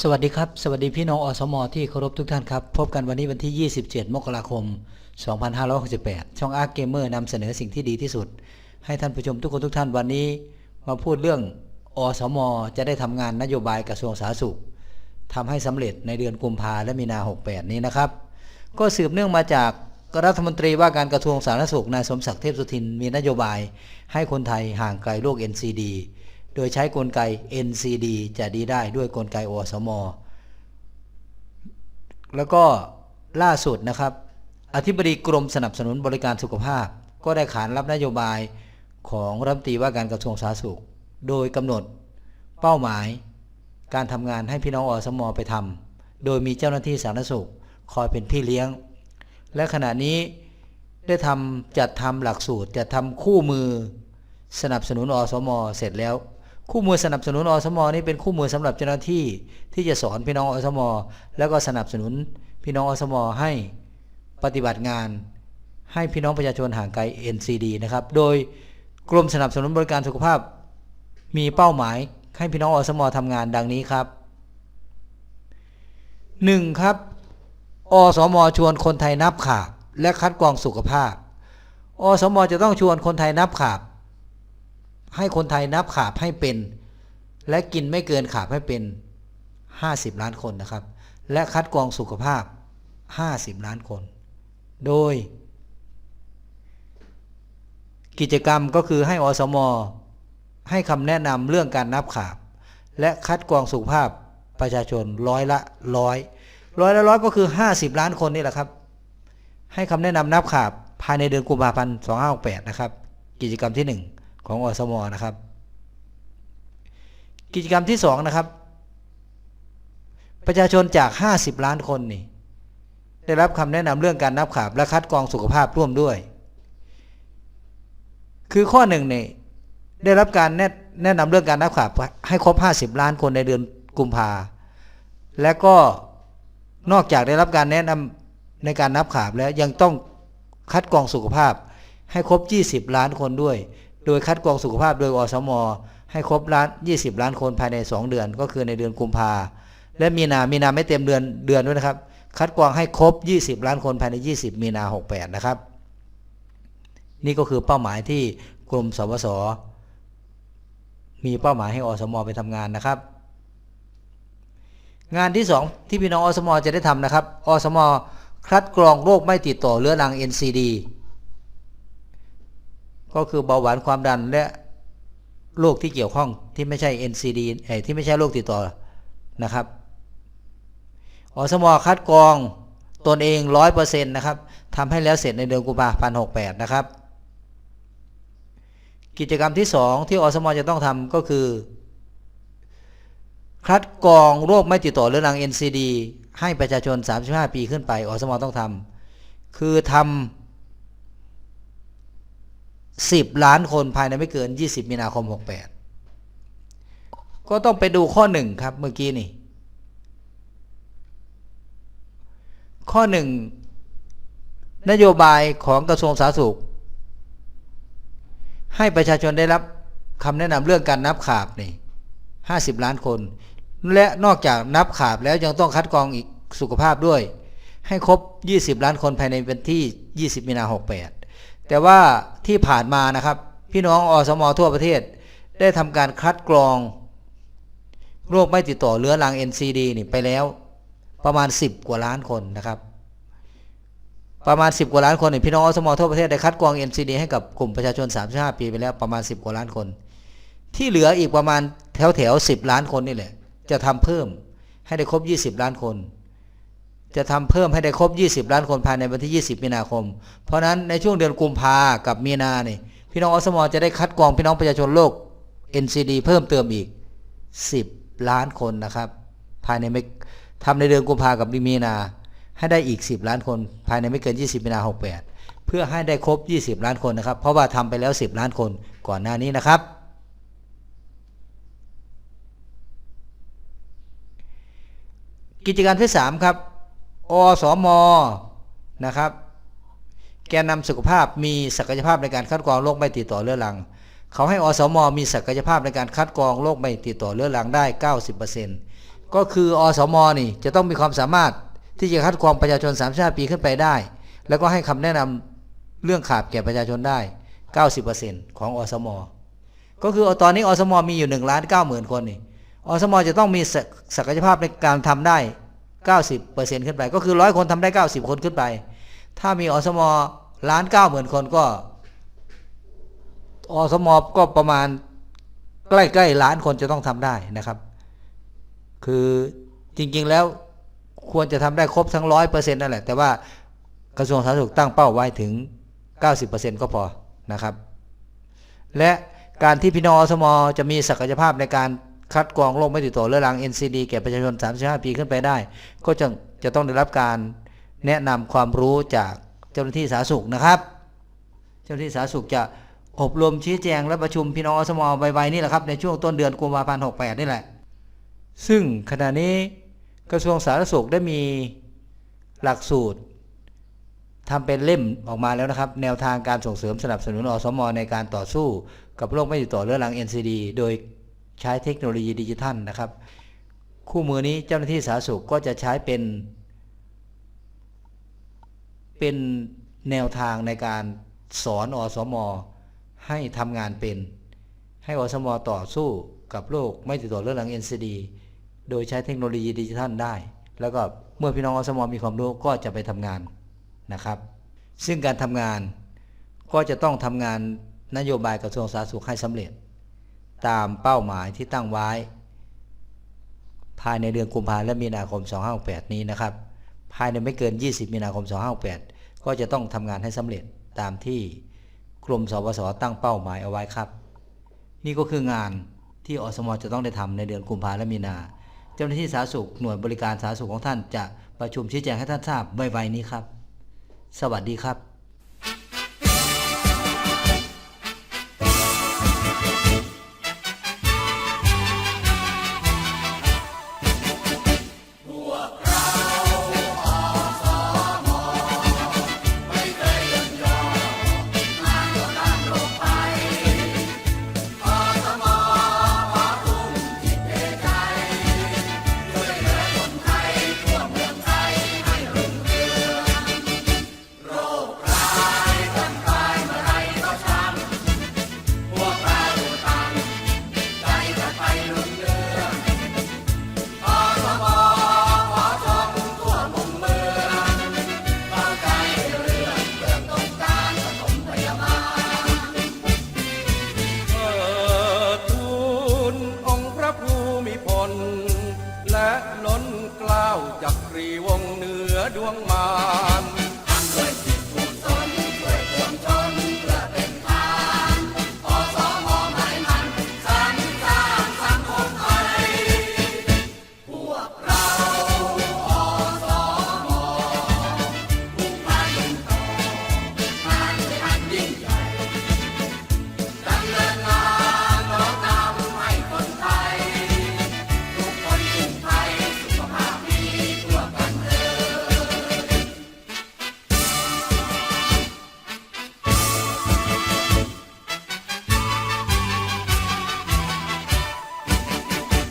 สวัสดีครับ สวัสดีพี่น้องอสมที่เคารพทุกท่านครับ พบกันวันนี้วันที่ 27 มกราคม 2568 ช่องอาร์เกมเมอร์นำเสนอสิ่งที่ดีที่สุด ให้ท่านผู้ชมทุกคนทุกท่านวันนี้ มาพูดเรื่องอสมจะได้ทำงานนโยบายกระทรวงสาธารณสุขทำให้สำเร็จในเดือนกุมภาและมีนา 68 นี้นะครับ ก็สืบเนื่องมาจากรัฐมนตรีว่าการกระทรวงสาธารณสุขนายสมศักดิ์เทพสุทินมีนโยบาย ให้คนไทยห่างไกลโรค NCD โดยใช้กลไก NCD จะดีได้ด้วยกลไกอสมแล้วก็ล่าสุดนะครับ อธิบดีกรมสนับสนุนบริการสุขภาพ ก็ได้ขานรับนโยบายของรัฐมนตรีว่าการกระทรวงสาธารณสุข โดยกำหนดเป้าหมายการทำงานให้พี่น้องอสมไปทำโดยมีเจ้าหน้าที่สาธารณสุข คอยเป็นพี่เลี้ยง และขณะนี้ได้ทำจัดทำหลักสูตรจัดทำคู่มือ สนับสนุนอสมเสร็จแล้ว คู่มือสนับสนุนอสมนี่เป็นคู่มือสำหรับเจ้าหน้าที่ที่จะสอนพี่น้องอสมแล้วก็สนับสนุนพี่น้องอสมให้ปฏิบัติงาน ให้พี่น้องประชาชนห่างไกล NCD นะครับ โดยกรมสนับสนุนบริการสุขภาพ มีเป้าหมายให้พี่น้องอสมทำงานดังนี้ครับ 1. ครับ อสมชวนคนไทยนับขาบ และคัดกรองสุขภาพ อสมจะต้องชวนคนไทยนับขาบ ให้คนไทยนับขาบให้เป็น และกินไม่เกินขาบให้เป็น 50 ล้านคนนะครับ และคัดกรองสุขภาพ 50 ล้านคน โดย กิจกรรมก็คือให้อสม ให้คำแนะนำเรื่องการนับขาบ และคัดกรองสุขภาพประชาชนร้อยละร้อยร้อยละร้อยก็คือ 50 ล้านคนนี่แหละครับ ให้คำแนะนำนับขาบภายในเดือนกุมภาพันธ์2568 นะครับ กิจกรรมที่ 1 ของอสมนะครับ กิจกรรมที่2นะครับ ประชาชนจาก 50 ล้านคนนี่ได้รับคำแนะนำเรื่องการนับขาบและคัดกรองสุขภาพร่วมด้วย คือข้อหนึ่งนี่ได้รับการแนะแนะนำเรื่องการนับขาบให้ครบ 50 ล้านคนในเดือนกุมภาและก็นอกจากได้รับการแนะนำในการนับขาบแล้วยังต้องคัดกรองสุขภาพให้ครบ 20 ล้านคนด้วย โดยคัดกรองสุขภาพโดยอสม ให้ครบล้าน 20 ล้านคนภายใน 2 เดือน ก็คือในเดือนกุมภาและมีนา มีนาไม่เต็มเดือนเดือนด้วยนะครับ คัดกรองให้ครบ 20 ล้านคนภายใน 20 มีนา 68 นะครับ นี่ก็คือเป้าหมายที่กรมสวส มีเป้าหมายให้อสม ไปทำงานนะครับ งานที่ 2 ที่พี่น้องอสม จะได้ทำนะครับ อสม คัดกรองโรคไม่ติดต่อเรื้อรัง NCD ก็คือเบาหวานความดันและโรคที่เกี่ยวข้องที่ไม่ใช่ NCD เอ้ที่ไม่ใช่โรคติดต่อนะครับอสมคัดกรองตนเองร้อยเปอร์เซ็นต์นะครับทำให้แล้วเสร็จในเดือนกุมภาพันธ์หกแปดนะครับ กิจกรรมที่2ที่อสมจะต้องทำก็คือ คัดกรองโรคไม่ติดต่อเรื้อรัง NCD ให้ประชาชน 35 ปีขึ้นไปอสมต้องทำคือทำ 10 ล้านคนภายในไม่เกิน 20 มีนาคม 68 ก็ต้องไปดูข้อ1ครับเมื่อกี้นี่ ข้อ1นโยบายของกระทรวงสาธารณสุข ให้ประชาชนได้รับคำแนะนำเรื่องการนับขาบนี่ห้าสิบล้านคน และนอกจากนับขาบแล้วยังต้องคัดกรองอีกสุขภาพด้วย ให้ครบ 20 ล้านคนภายในวันที่ 20 มีนา68 แต่ว่าที่ผ่านมานะครับ พี่น้องอสมทั่วประเทศ ได้ทำการคัดกรอง โรคไม่ติดต่อเรื้อรัง NCD นี่ไปแล้ว ประมาณ 10 กว่าล้านคนนะครับ ประมาณ 10 กว่าล้านคนพี่น้องอสมทั่วประเทศได้คัดกรอง NCD ให้กับกลุ่มประชาชน 35 ปีไปแล้วประมาณ 10 กว่าล้านคน ที่เหลืออีกประมาณแถวแถว10 ล้านคนนี่แหละจะทำเพิ่มให้ได้ครบ 20 ล้านคน จะทำเพิ่มให้ได้ครบ 20 ล้านคนภายในวันที่ 20 มีนาคม เพราะนั้นในช่วงเดือนกุมภากับมีนาเนี่ยพี่น้องอสมอจะได้คัดกรองพี่น้องประชาชนโลก NCD เพิ่มเติมอีก 10 ล้านคนนะครับ ภายในไม่ทำในเดือนกุมภากับมีนา ให้ได้อีก 10 ล้านคน ภายในไม่เกิน 20 มีนา 68 เพื่อให้ได้ครบ 20 ล้านคนนะครับ เพราะว่าทำไปแล้ว 10 ล้านคนก่อนหน้านี้นะครับกิจการที่3ครับ อสมนะครับ แกนนำสุขภาพมีศักยภาพในการคัดกรองโรคไม่ติดต่อเรื้อรัง เขาให้อสมมีศักยภาพในการคัดกรองโรคไม่ติดต่อเรื้อรังได้ 90%ก็คืออสมนี่จะต้องมีความสามารถที่จะคัดกรองประชาชน35ปีขึ้นไปได้ แล้วก็ให้คำแนะนำเรื่องขาบแก่ประชาชนได้ 90%ของอสม ก็คือตอนนี้อสมมีอยู่1ล้าน9หมื่นคนนี่อสมจะต้องมีศักศักยภาพในการทำได้ 90%ขึ้นไป ก็คือร้อยคนทำได้ 90 คนขึ้นไป ถ้ามีอสมล้าน9หมื่นคนก็อสมก็ประมาณใกล้ๆล้านคนจะต้องทำได้นะครับ คือจริงๆแล้วควรจะทำได้ครบทั้งร้อยเปอร์เซ็นต์นั่นแหละ แต่ว่ากระทรวงสาธารณสุขตั้งเป้าไว้ถึง 90%ก็พอนะครับ และการที่พี่น้องอสมจะมีศักยภาพในการ คัดกรองโรคไม่ติดต่อเรื้อรัง NCD แก่ประชาชน 35 ปีขึ้นไปได้ ก็จะจะต้องได้รับการแนะนำความรู้จากเจ้าหน้าที่สาธารณสุขนะครับ เจ้าหน้าที่สาธารณสุขจะอบรมชี้แจงและประชุมพี่น้องอสมไวๆนี่แหละครับในช่วงต้นเดือนกุมภาพันธ์68 นี่แหละ ซึ่งขณะนี้กระทรวงสาธารณสุขได้มีหลักสูตรทำเป็นเล่มออกมาแล้วนะครับ แนวทางการส่งเสริมสนับสนุนอสมอในการต่อสู้กับโรคไม่ติดต่อเรื้อรัง NCD โดย ใช้เทคโนโลยีดิจิทัลนะครับ คู่มือนี้เจ้าหน้าที่สาธารณสุขก็จะใช้เป็น เป็นแนวทางในการสอนอสมให้ทำงานเป็น ให้อสมต่อสู้กับโรคไม่ติดต่อเรื้อรัง NCD โดยใช้เทคโนโลยีดิจิทัลได้ แล้วก็เมื่อพี่น้องอสมมีความรู้ก็จะไปทำงานนะครับ ซึ่งการทำงานก็จะต้องทำงานนโยบายกระทรวงสาธารณสุขให้สำเร็จ ตามเป้าหมายที่ตั้งไว้ ภายในเดือนกุมภาพันธ์และมีนาคม 2568 นี้นะครับ ภายในไม่เกิน 20 มีนาคม 2568 ก็จะต้องทำงานให้สำเร็จตามที่กรมสปสตั้งเป้าหมายเอาไว้ครับ นี่ก็คืองานที่อสมจะต้องได้ทำในเดือนกุมภาพันธ์และมีนา เจ้าหน้าที่สาธารณสุขหน่วยบริการสาธารณสุขของท่านจะประชุมชี้แจงให้ท่านทราบไวๆนี้ครับ สวัสดีครับ ดวงมาร